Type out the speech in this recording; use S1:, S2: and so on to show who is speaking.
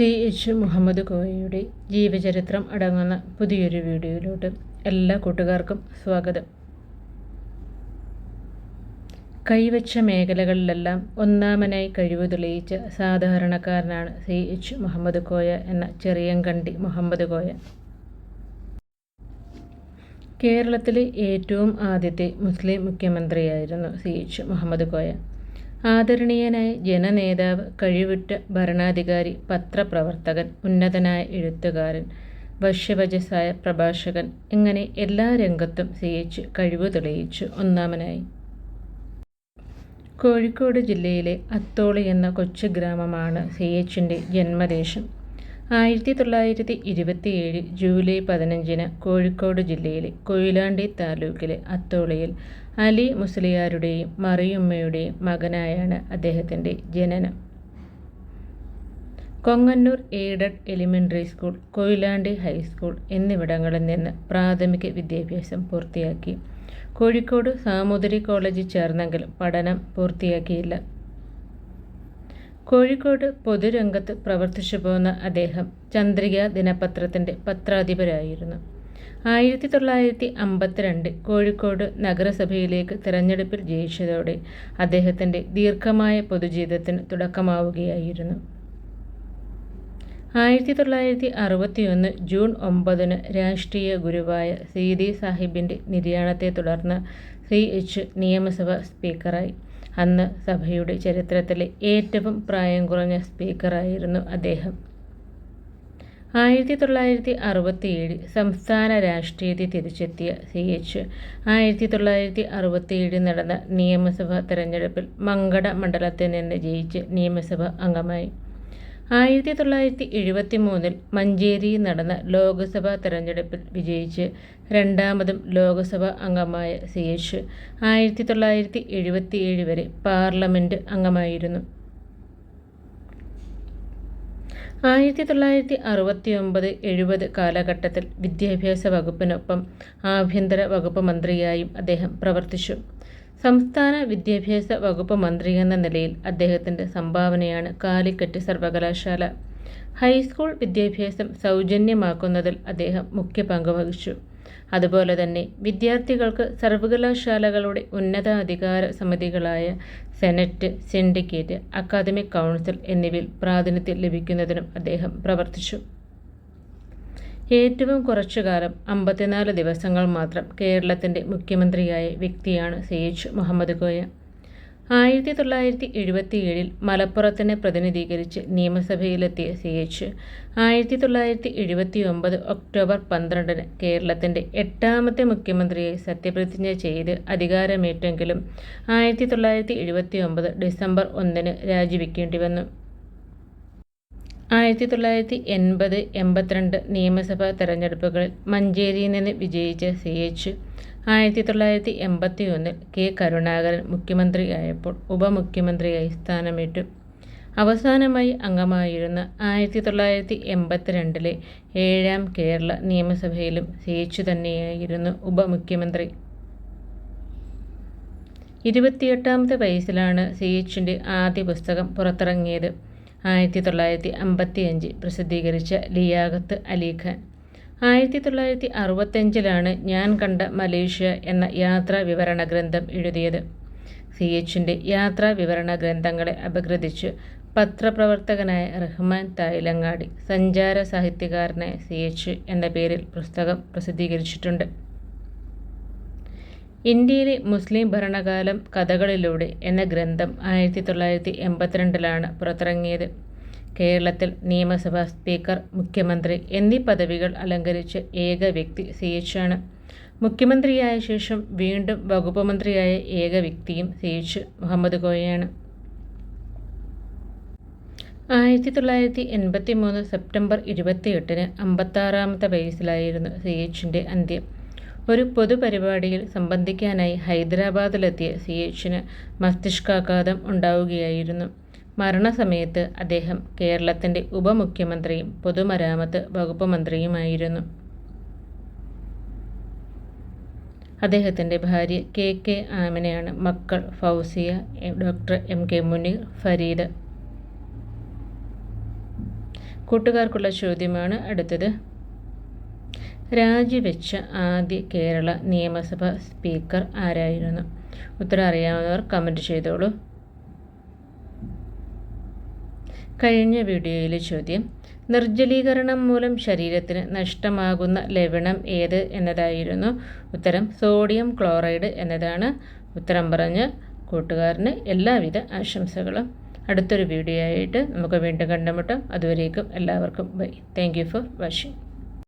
S1: C H Muhammad കോയയുടെ ജീവചരിത്രം അടങ്ങുന്ന പുതിയൊരു വീഡിയോയിലോട്ട് എല്ലാ കൂട്ടുകാർക്കും സ്വാഗതം. കൈവച്ച മേഖലകളിലെല്ലാം ഒന്നാമനായി കഴിവ് തെളിയിച്ച സാധാരണക്കാരനാണ് സി എച്ച് മുഹമ്മദ് കോയ എന്ന ചെറിയങ്കണ്ടി മുഹമ്മദ് കോയ. കേരളത്തിലെ ഏറ്റവും ആദ്യത്തെ മുസ്ലിം മുഖ്യമന്ത്രിയായിരുന്നു സി എച്ച് മുഹമ്മദ് കോയ. ആദരണീയനായ ജനനേതാവ് കഴിവുറ്റ ഭരണാധികാരി പത്രപ്രവർത്തകൻ ഉന്നതനായ എഴുത്തുകാരൻ വശ്യവചസായ പ്രഭാഷകൻ ഇങ്ങനെ എല്ലാ രംഗത്തും സിയച്ച് കഴിവ് തെളിയിച്ചു ഒന്നാമനായി. കോഴിക്കോട് ജില്ലയിലെ അത്തോളി എന്ന കൊച്ചു ഗ്രാമമാണ് സി എച്ചിന്റെ ജന്മദേശം. ആയിരത്തി തൊള്ളായിരത്തി ഇരുപത്തിയേഴ് ജൂലൈ പതിനഞ്ചിന് കോഴിക്കോട് ജില്ലയിലെ കൊയിലാണ്ടി താലൂക്കിലെ അത്തോളിയിൽ അലി മുസ്ലിയാരുടെയും മറിയുമ്മയുടെയും മകനായാണ് അദ്ദേഹത്തിന്റെ ജനനം. Kongannur aided elementary school Koyilandy high school എന്നിവിടങ്ങളിൽ നിന്ന് പ്രാഥമിക വിദ്യാഭ്യാസം പൂർത്തിയാക്കി. കോഴിക്കോട് സാമൂതിരി കോളേജിൽ ചേർന്നെങ്കിലും പഠനം പൂർത്തിയാക്കിയില്ല. കോഴിക്കോട് പൊതുരംഗത്ത് പ്രവർത്തിച്ചു പോകുന്ന അദ്ദേഹം ചന്ദ്രിക ദിനപത്രത്തിന്റെ പത്രാധിപരായിരുന്നു. ആയിരത്തി തൊള്ളായിരത്തി അമ്പത്തിരണ്ട് കോഴിക്കോട് നഗരസഭയിലേക്ക് തിരഞ്ഞെടുപ്പിൽ ജയിച്ചതോടെ അദ്ദേഹത്തിന്റെ ദീർഘമായ പൊതുജീവിതത്തിന് തുടക്കമാവുകയായിരുന്നു. ആയിരത്തി തൊള്ളായിരത്തി അറുപത്തിയൊന്ന് ജൂൺ ഒമ്പതിന് രാഷ്ട്രീയ ഗുരുവായ സീതി സാഹിബിന്റെ നിര്യാണത്തെ തുടർന്ന് സി എച്ച് നിയമസഭ സ്പീക്കറായി. അന്ന് സഭയുടെ ചരിത്രത്തിലെ ഏറ്റവും പ്രായം കുറഞ്ഞ സ്പീക്കറായിരുന്നു അദ്ദേഹം. ആയിരത്തി തൊള്ളായിരത്തി അറുപത്തിയേഴ് സംസ്ഥാന രാഷ്ട്രീയത്തിൽ തിരിച്ചെത്തിയ സി എച്ച്. ആയിരത്തി തൊള്ളായിരത്തി അറുപത്തിയേഴിൽ നടന്ന നിയമസഭാ തെരഞ്ഞെടുപ്പിൽ മങ്കട മണ്ഡലത്തിൽ നിന്ന് ജയിച്ച് നിയമസഭ അംഗമായി. ആയിരത്തി തൊള്ളായിരത്തി എഴുപത്തി മൂന്നിൽ മഞ്ചേരിയിൽ നടന്ന ലോക്സഭാ തെരഞ്ഞെടുപ്പിൽ വിജയിച്ച് രണ്ടാമതും ലോക്സഭാ അംഗമായ സി എച്ച്. ആയിരത്തി തൊള്ളായിരത്തി എഴുപത്തിയേഴ് വരെ പാർലമെന്റ് അംഗമായിരുന്നു. ആയിരത്തി തൊള്ളായിരത്തി അറുപത്തി ഒമ്പത് എഴുപത് കാലഘട്ടത്തിൽ വിദ്യാഭ്യാസ വകുപ്പിനൊപ്പം ആഭ്യന്തര വകുപ്പ് മന്ത്രിയായും അദ്ദേഹം പ്രവർത്തിച്ചു. സംസ്ഥാന വിദ്യാഭ്യാസ വകുപ്പ് മന്ത്രി എന്ന നിലയിൽ അദ്ദേഹത്തിന്റെ സംഭാവനയാണ് കാലിക്കറ്റ് സർവകലാശാല. ഹൈസ്കൂൾ വിദ്യാഭ്യാസം സൗജന്യമാക്കുന്നതിൽ അദ്ദേഹം മുഖ്യ പങ്ക് വഹിച്ചു. അതുപോലെ തന്നെ വിദ്യാർത്ഥികൾക്ക് സർവകലാശാലകളുടെ ഉന്നതാധികാര സമിതികളായ സെനറ്റ് സിൻഡിക്കേറ്റ് അക്കാദമിക് കൗൺസിൽ എന്നിവയിൽ പ്രാതിനിധ്യം ലഭിക്കുന്നതിനും അദ്ദേഹം പ്രവർത്തിച്ചു. ഏറ്റവും കുറച്ചുകാലം അമ്പത്തിനാല് ദിവസങ്ങൾ മാത്രം കേരളത്തിന്റെ മുഖ്യമന്ത്രിയായ വ്യക്തിയാണ് സി എച്ച് മുഹമ്മദ് കോയ ആയിരത്തി തൊള്ളായിരത്തി എഴുപത്തിയേഴിൽ മലപ്പുറത്തിനെ പ്രതിനിധീകരിച്ച് നിയമസഭയിലെത്തിയ സി എച്ച് ആയിരത്തി തൊള്ളായിരത്തി എഴുപത്തി ഒമ്പത് ഒക്ടോബർ പന്ത്രണ്ടിന് കേരളത്തിന്റെ എട്ടാമത്തെ മുഖ്യമന്ത്രിയെ സത്യപ്രതിജ്ഞ ചെയ്ത് അധികാരമേറ്റെങ്കിലും ആയിരത്തി തൊള്ളായിരത്തി എഴുപത്തി ഒമ്പത് ഡിസംബർ ഒന്നിന് രാജിവെക്കേണ്ടി വന്നു ആയിരത്തി തൊള്ളായിരത്തി എൺപത് എൺപത്തിരണ്ട് നിയമസഭാ തെരഞ്ഞെടുപ്പുകളിൽ മഞ്ചേരിയിൽ നിന്ന് വിജയിച്ച സി എച്ച് ആയിരത്തി തൊള്ളായിരത്തി എൺപത്തി ഒന്നിൽ കെ കരുണാകരൻ മുഖ്യമന്ത്രിയായപ്പോൾ ഉപമുഖ്യമന്ത്രിയായി സ്ഥാനമേറ്റു. അവസാനമായി അംഗമായിരുന്ന ആയിരത്തി തൊള്ളായിരത്തി എൺപത്തിരണ്ടിലെ ഏഴാം കേരള നിയമസഭയിലും സേച്ചു തന്നെയായിരുന്നു ഉപമുഖ്യമന്ത്രി. ഇരുപത്തിയെട്ടാമത്തെ വയസ്സിലാണ് സേച്ചിന്റെ ആദ്യ പുസ്തകം പുറത്തിറങ്ങിയത്. ആയിരത്തി തൊള്ളായിരത്തി അമ്പത്തി അഞ്ച് പ്രസിദ്ധീകരിച്ച ലിയാഖത്ത് അലിഖാൻ ആയിരത്തി തൊള്ളായിരത്തി അറുപത്തഞ്ചിലാണ് ഞാൻ കണ്ട മലേഷ്യ എന്ന യാത്രാ വിവരണ ഗ്രന്ഥം എഴുതിയത്. സി എച്ചിന്റെ യാത്രാ വിവരണ ഗ്രന്ഥങ്ങളെ അപഗ്രഥിച്ച് പത്രപ്രവർത്തകനായ റഹ്മാൻ തായിലങ്ങാടി സഞ്ചാര സാഹിത്യകാരനായ സി എച്ച് എന്ന പേരിൽ പുസ്തകം പ്രസിദ്ധീകരിച്ചിട്ടുണ്ട്. ഇന്ത്യയിലെ മുസ്ലിം ഭരണകാലം കഥകളിലൂടെ എന്ന ഗ്രന്ഥം ആയിരത്തി തൊള്ളായിരത്തി എൺപത്തിരണ്ടിലാണ് പുറത്തിറങ്ങിയത്. കേരളത്തിൽ നിയമസഭാ സ്പീക്കർ മുഖ്യമന്ത്രി എന്നീ പദവികൾ അലങ്കരിച്ച ഏക വ്യക്തി സി എച്ച് ആണ് മുഖ്യമന്ത്രിയായ ശേഷം വീണ്ടും വകുപ്പ് മന്ത്രിയായ ഏക വ്യക്തിയും സി എച്ച് മുഹമ്മദ് കോയയാണ് ആയിരത്തി തൊള്ളായിരത്തി എൺപത്തി മൂന്ന് സെപ്റ്റംബർ ഇരുപത്തിയെട്ടിന് അമ്പത്താറാമത്തെ വയസ്സിലായിരുന്നു സി എച്ചിന്റെ അന്ത്യം. ഒരു പൊതുപരിപാടിയിൽ സംബന്ധിക്കാനായി ഹൈദരാബാദിലെത്തിയ സി എച്ചിന് മസ്തിഷ്കാഘാതം ഉണ്ടാവുകയായിരുന്നു. മരണസമയത്ത് അദ്ദേഹം കേരളത്തിന്റെ ഉപമുഖ്യമന്ത്രിയും പൊതുമരാമത്ത് വകുപ്പ് മന്ത്രിയുമായിരുന്നു. അദ്ദേഹത്തിന്റെ ഭാര്യ കെ കെ ആമിനയാണ് മക്കൾ Fousia doctor M K Muneer Fareed. കൂട്ടുകാർക്കുള്ള ചോദ്യമാണ് അടുത്തത്. രാജിവെച്ച ആദ്യ കേരള നിയമസഭ സ്പീക്കർ ആരായിരുന്നു? ഉത്തരം അറിയാവുന്നവർ കമന്റ് ചെയ്തോളൂ. കഴിഞ്ഞ വീഡിയോയിലെ ചോദ്യം നിർജലീകരണം മൂലം ശരീരത്തിന് നഷ്ടമാകുന്ന ലവണം ഏത് എന്നതായിരുന്നു. ഉത്തരം സോഡിയം ക്ലോറൈഡ് എന്നതാണ്. ഉത്തരം പറഞ്ഞ് കൂട്ടുകാരന് എല്ലാവിധ ആശംസകളും. അടുത്തൊരു വീഡിയോ ആയിട്ട് നമുക്ക് വീണ്ടും കണ്ടുമുട്ടാം. അതുവരേക്കും എല്ലാവർക്കും ബൈ. Thank for watching